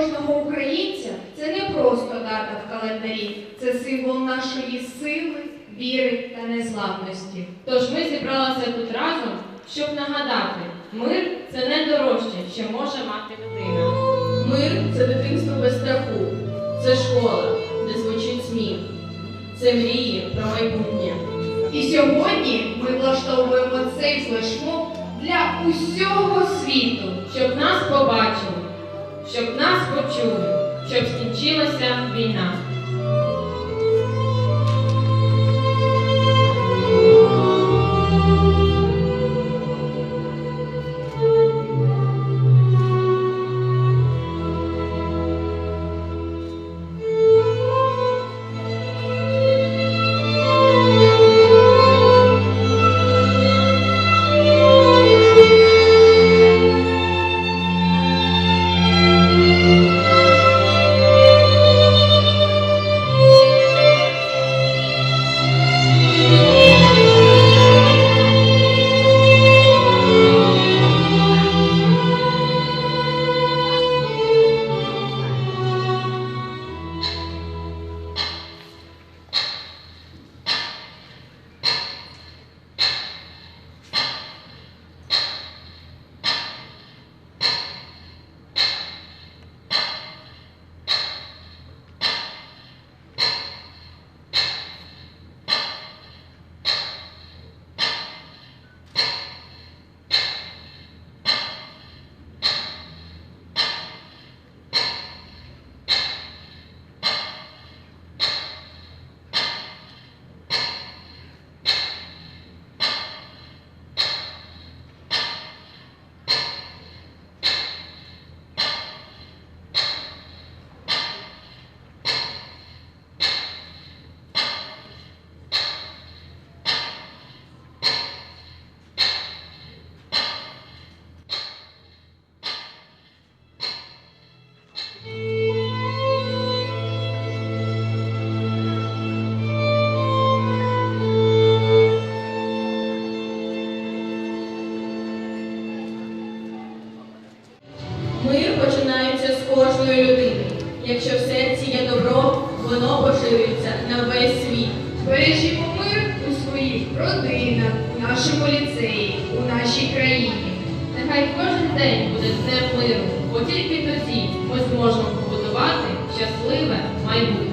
кожного українця це не просто дата в календарі, це символ нашої сили, віри та незламності. Тож ми зібралися тут разом, щоб нагадати, мир це найдорожче, що може мати людина. Мир це дитинство без страху, це школа, де звучить сміх, це мрії про майбутнє. І сьогодні ми влаштовуємо цей флешмоб для усього світу. Щоб нас побачили, щоб нас почули, щоб скінчилася війна. Воно поширюється на весь світ. Бережімо мир у своїх родинах, у нашому ліцеї, у нашій країні. Нехай кожен день буде днем миру, бо тільки тоді ми зможемо побудувати щасливе майбутнє.